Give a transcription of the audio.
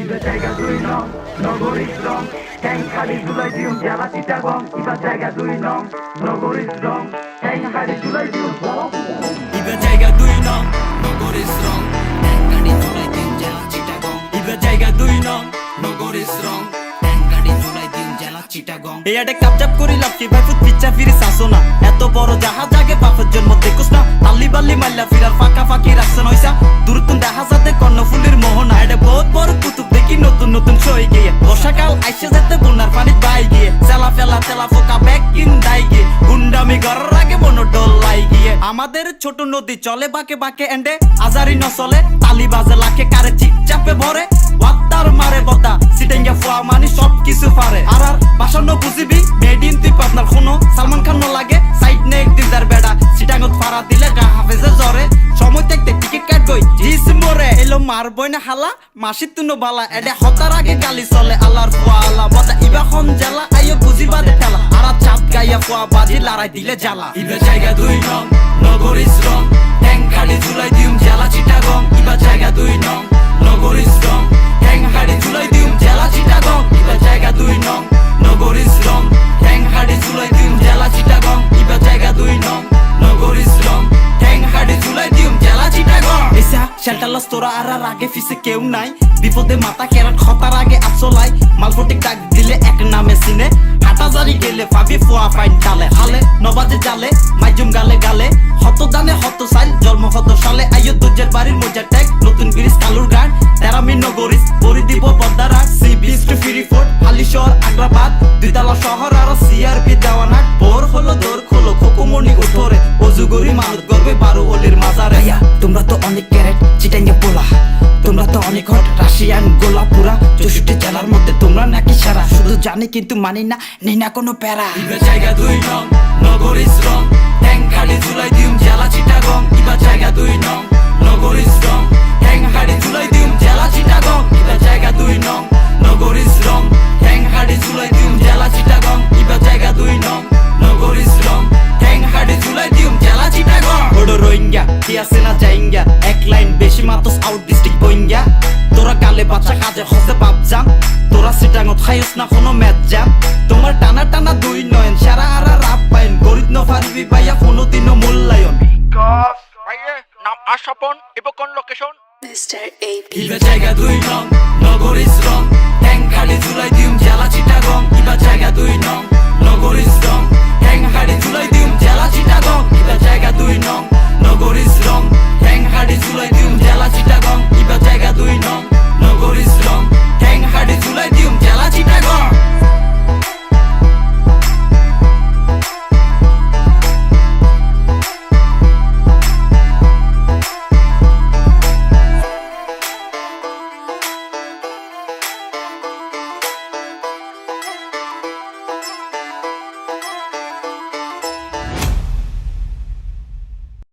ইবা জায়গা দুই নং নগরী স্ট্রং ট্যাং খালি জুলাই দিউম জেলা চিটাগং ইবা জায়গা দুই নং নগরী স্ট্রং ট্যাং খালি জুলাই জেলা ইবে জায়গা দুই নং নগর শ্রম গাড়ি চলাই দিন জেলা চিটাগং ইবে জায়গা দুই নং নগর শ্রম গাড়ি চলাই দিন জেলা চিটাগং এই আটে কাপচাপ করি লাপকি ভাই ফুট পিচ্ছা ফিরে শাসো না। এত বড় জাহাজ আগে বাপের জন্ম দেখুস না। তাল্লি বাল্লি মাল্লা ফিরার ফাঁকা ফাঁকি রাখছেন হইসা। নতুন সই গিয়ে। বর্ষাকাল আইসে যেতে বন্যার পানি বাই গিয়ে। চেলা ফেলা চেলা ফোকা ব্যাগ কিন দাই গিয়ে। গুন্ডামি করার আগে বন ডোলাই গিয়ে। আমাদের ছোট নদী চলে বাকে বাকে এন্ডে। আজারি ন চলে তালি বাজে লাখে, কারে চিপচাপে ভরে। ওয়াত্তার মারে বতা, সিটেঙ্গা ফুয়া মানি সব কিছু পারে। আর আর বাসন বুঝিবি মেডিন তুই পাবনার খুনো। মরে। এলো মারবই না হালা মাসি তুনো বালা এডে হতার আগে গালি চলে আলার আল্লাহ বতা ইবা হন জ্বালা, আইও বুঝি বাদে ঠেলা আর চাপ গাইয়া ফুয়া বাজি লড়াই দিলে জ্বালা। ইবে জায়গা দুই নং নগরী শ্রম শেল্টারলস তোরা আর আর আগে ফিসে কেউ নাই। বিপদে মাথা কেরাট খতার আগে আসলাই মালপটিক ডাক দিলে এক নামে সিনে হাটাজারি গেলে পাবি ফুয়া ফাইন ডালে হালে, নবাজে জালে, মাইজুম গালে গালে। হত দানে হত সাইল, জন্ম হত সালে। আইয়ো দুজের বাড়ির মজার ট্যাগ নতুন ব্রিজ, কালুর গান তেরামি নগরিস বরি দিব পদ্মারা সি বিচ টু ফিরি ফোর্ট, হালিশহর, আগ্রাবাদ। দুইতলা শহর আর সিআরপি দেওয়ানাট। বোর হলো দোর, খোলো খোকুমনি উঠোরে। অজুগরি মানত গর্বে বারো অলির মাজারে। তোমরা তো অনেক ক্যারেট, চিটাঙ্গে পোলা। তোমরা তো অনেক হট, রাশিয়ান গোলা পুরা। চৌষট্টি জেলার মধ্যে তোমরা নাকি সারা। শুধু জানি কিন্তু মানি না, নেই না কোনো প্যারা। জায়গা দুই নং নগর শ্রম। বেশি মাতস আউট ডিস্ট্রিক্ট বইঙ্গা। তোরা গালে বাচ্চা কাজে হসে বাপ যান তোরা সিটাঙত খাইস না কোনো ম্যাচ যান তোমার টানা টানা দুই নয়ন সারা আরা রাপ পাইন। গরিব ন ফারিবি পাইয়া কোনোদিনও মূল্যায়ন। ভাইয়ে নাম আশাপন এবং কোন লোকেশন মিস্টার. ইবা জায়গা দুই নং নগর শ্রম